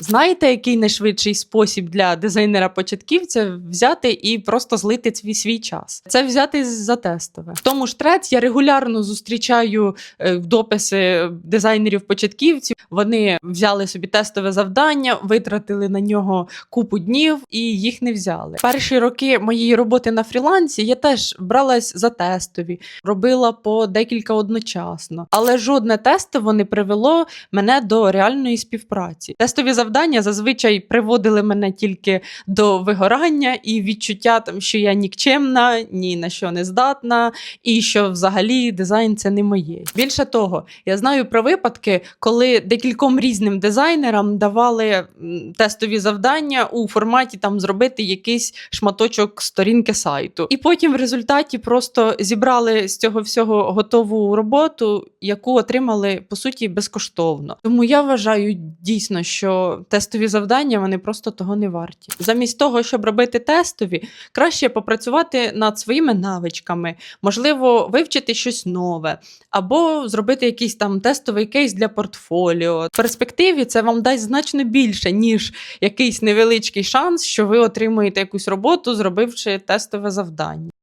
Знаєте, який найшвидший спосіб для дизайнера-початківця взяти і просто злити свій, свій час? Це взяти за тестове. В тому ж трец я регулярно зустрічаю е, дописи дизайнерів-початківців. Вони взяли собі тестове завдання, витратили на нього купу днів і їх не взяли. Перші роки моєї роботи на фрілансі я теж бралась за тестові, робила по декілька одночасно, але жодне тестово не привело мене до реальної співпраці. Тестові завдання зазвичай приводили мене тільки до вигорання і відчуття, там, що я нікчемна, ні на що не здатна, і що взагалі дизайн це не моє. Більше того, я знаю про випадки, коли декільком різним дизайнерам давали тестові завдання у форматі там зробити якийсь шматочок сторінки сайту, і потім в результаті просто зібрали з цього всього готову роботу, яку отримали по суті безкоштовно. Тому я вважаю дійсно, тестові завдання вони просто того не варті. Замість того, щоб робити тестові, краще попрацювати над своїми навичками, можливо, вивчити щось нове, або зробити якийсь там тестовий кейс для портфоліо. В перспективі це вам дасть значно більше, ніж якийсь невеличкий шанс, що ви отримуєте якусь роботу, зробивши тестове завдання.